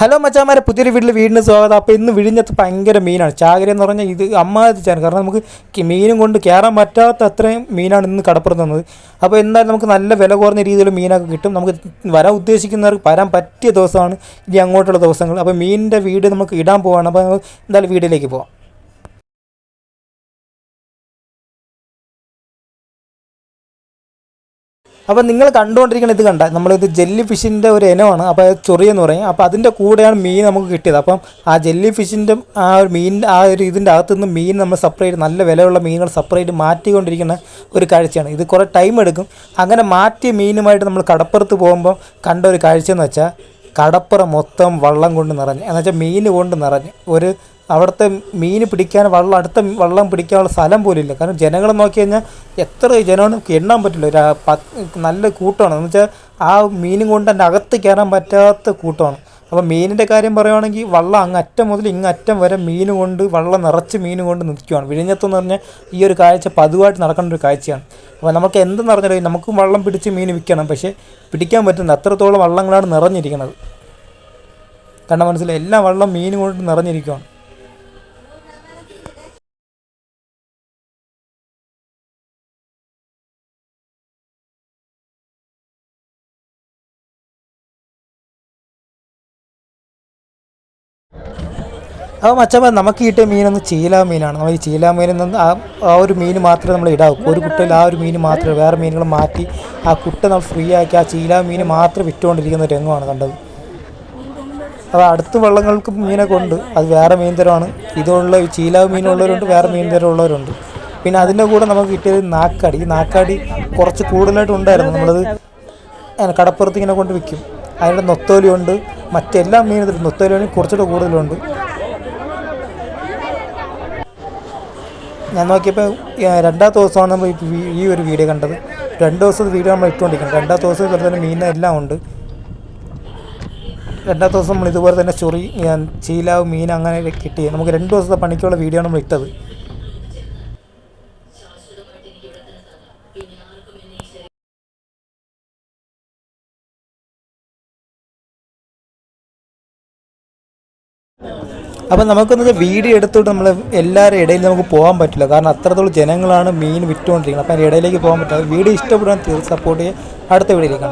Hello മച്ചാമാരെ പുതിയൊരു വീട്ടിൽ വീടിന് സ്വാഗതം. അപ്പോൾ ഇന്ന് വിഴിഞ്ഞത്ത് ഭയങ്കര മീനാണ്. ചാകര എന്ന് പറഞ്ഞാൽ ഇത് അമ്മാതിച്ചാണ് കാരണം നമുക്ക് മീനും കൊണ്ട് കയറാൻ പറ്റാത്ത അത്രയും മീനാണ് ഇന്ന് കടപ്പുറത്ത് തന്നത് അപ്പോൾ എന്തായാലും നമുക്ക് നല്ല വില കുറഞ്ഞ രീതിയിൽ മീനൊക്കെ കിട്ടും. നമുക്ക് വരാൻ ഉദ്ദേശിക്കുന്നവർക്ക് വരാൻ പറ്റിയ ദിവസമാണ് ഇനി അങ്ങോട്ടുള്ള ദിവസങ്ങൾ. അപ്പോൾ മീനിന്റെ വീട് നമുക്ക് ഇടാൻ പോവാണ്. അപ്പോൾ എന്തായാലും വീട്ടിലേക്ക് പോവാം. അപ്പോൾ നിങ്ങൾ കണ്ടുകൊണ്ടിരിക്കുന്ന ഇത് കണ്ട നമ്മളിത് ജെല്ലി ഫിഷിന്റെ ഒരു ഇനമാണ് അപ്പോൾ അത് ചൊറിയെന്ന് പറയും. അപ്പോൾ അതിന്റെ കൂടെയാണ് മീൻ നമുക്ക് കിട്ടിയത്. അപ്പം ആ ജെല്ലി ഫിഷിന്റെ ആ ഒരു മീൻ ആ ഒരു ഇതിന്റെ അകത്തു നിന്ന് മീൻ നമ്മൾ സെപ്പറേറ്റ് നല്ല വിലയുള്ള മീനുകൾ സെപ്പറേറ്റ് മാറ്റിക്കൊണ്ടിരിക്കുന്ന ഒരു കാഴ്ചയാണ്. ഇത് കുറേ ടൈം എടുക്കും. അങ്ങനെ മാറ്റിയ മീനുമായിട്ട് നമ്മൾ കടപ്പുറത്ത് പോകുമ്പോൾ കണ്ട ഒരു കാഴ്ച എന്ന് വെച്ചാൽ കടപ്പുറം മൊത്തം വള്ളം കൊണ്ട് നിറഞ്ഞ് എന്നുവെച്ചാൽ മീൻ കൊണ്ട് നിറഞ്ഞ് ഒരു അവിടുത്തെ മീൻ പിടിക്കാൻ വള്ളം അടുത്ത വള്ളം പിടിക്കാനുള്ള സ്ഥലം പോലും ഇല്ല. കാരണം ജനങ്ങൾ നോക്കി കഴിഞ്ഞാൽ എത്ര ജനമാണ് എണ്ണാൻ പറ്റില്ല. ഒരു നല്ല കൂട്ടമാണ് എന്ന് വെച്ചാൽ ആ മീനും കൊണ്ട് എന്റെ അകത്ത് കയറാൻ പറ്റാത്ത കൂട്ടമാണ് അപ്പോൾ മീനിന്റെ കാര്യം പറയുകയാണെങ്കിൽ വള്ളം അങ്ങ് അറ്റം മുതൽ ഇങ്ങ് അറ്റം വരെ മീൻ കൊണ്ട് വള്ളം നിറച്ച് മീൻ കൊണ്ട് നിൽക്കുകയാണ് വിഴിഞ്ഞത്ത് എന്ന് പറഞ്ഞാൽ ഈ ഒരു കാഴ്ച പതിവായിട്ട് നടക്കേണ്ട ഒരു കാഴ്ചയാണ്. അപ്പോൾ നമുക്ക് എന്തെന്ന് പറഞ്ഞാൽ നമുക്കും വള്ളം പിടിച്ച് മീൻ വിൽക്കണം. പക്ഷേ പിടിക്കാൻ പറ്റുന്ന അത്രത്തോളം വള്ളങ്ങളാണ് നിറഞ്ഞിരിക്കുന്നത്. കാരണം മനസ്സിലായി? എല്ലാ വള്ളം മീൻ കൊണ്ട് നിറഞ്ഞിരിക്കുകയാണ് അപ്പോൾ മച്ചമ്മ നമുക്ക് കിട്ടിയ മീനൊന്ന് ചീലാ മീനാണ്. നമ്മൾ ഈ ചീലാ മീനിൽ നിന്ന് ആ ഒരു മീൻ മാത്രമേ നമ്മൾ ഇടാവൂ. ഒരു കുട്ടയിൽ ആ ഒരു മീൻ മാത്രമേ വേറെ മീനുകൾ മാറ്റി ആ കുട്ട നമ്മൾ ഫ്രീ ആക്കി ആ ചീലാ മീൻ മാത്രം വിറ്റുകൊണ്ടിരിക്കുന്ന രംഗമാണ് കണ്ടത്. അപ്പോൾ അടുത്ത വള്ളങ്ങൾക്ക് മീനൊക്കെ ഉണ്ട് അത് വേറെ മീൻ തരമാണ്. ഇതുള്ള ചീലാവ് മീനുള്ളവരുണ്ട് വേറെ മീൻ തരം ഉള്ളവരുണ്ട്. പിന്നെ അതിന്റെ കൂടെ നമുക്ക് കിട്ടിയത് നാക്കാടി. ഈ നാക്കാടി കുറച്ച് കൂടുതലായിട്ട് ഉണ്ടായിരുന്നു. നമ്മളത് കടപ്പുറത്ത് ഇങ്ങനെ കൊണ്ട് വിൽക്കും. അതിന്റെ നൊത്തോലിയുണ്ട് മറ്റെല്ലാ മീനും നൊത്തോലിയാണെങ്കിൽ കുറച്ചുകൂടെ കൂടുതലുണ്ട്. ഞാൻ നോക്കിയപ്പോൾ രണ്ടാമത്തെ ദിവസമാണ് നമ്മൾ ഈ ഒരു വീഡിയോ കണ്ടത്. രണ്ട് ദിവസത്തെ വീഡിയോ നമ്മൾ ഇട്ടുകൊണ്ടിരിക്കുന്നത്. രണ്ടാമത്തെ ദിവസം ഇതുപോലെ തന്നെ മീൻ എല്ലാം ഉണ്ട്. രണ്ടാമത്തെ ദിവസം നമ്മൾ ഇതുപോലെ തന്നെ ചൊറി ചീലാവ് മീൻ അങ്ങനെ കിട്ടി. നമുക്ക് രണ്ട് ദിവസത്തെ പണിക്കുള്ള വീഡിയോ നമ്മൾ ഇട്ടത്. അപ്പം നമുക്കൊന്ന് വെച്ചാൽ വീഡിയോ എടുത്തോട്ട് നമ്മൾ എല്ലാവരുടെ ഇടയിൽ നമുക്ക് പോകാൻ പറ്റില്ല. കാരണം അത്രത്തോളം ജനങ്ങളാണ് മീൻ വിറ്റുകൊണ്ടിരിക്കുന്നത് അപ്പം അതിന്റെ ഇടയിലേക്ക് പോകാൻ പറ്റില്ല. വീഡിയോ ഇഷ്ടപ്പെടാൻ സപ്പോർട്ട് ചെയ്യുക അടുത്ത വീഡിയോയിലേക്ക്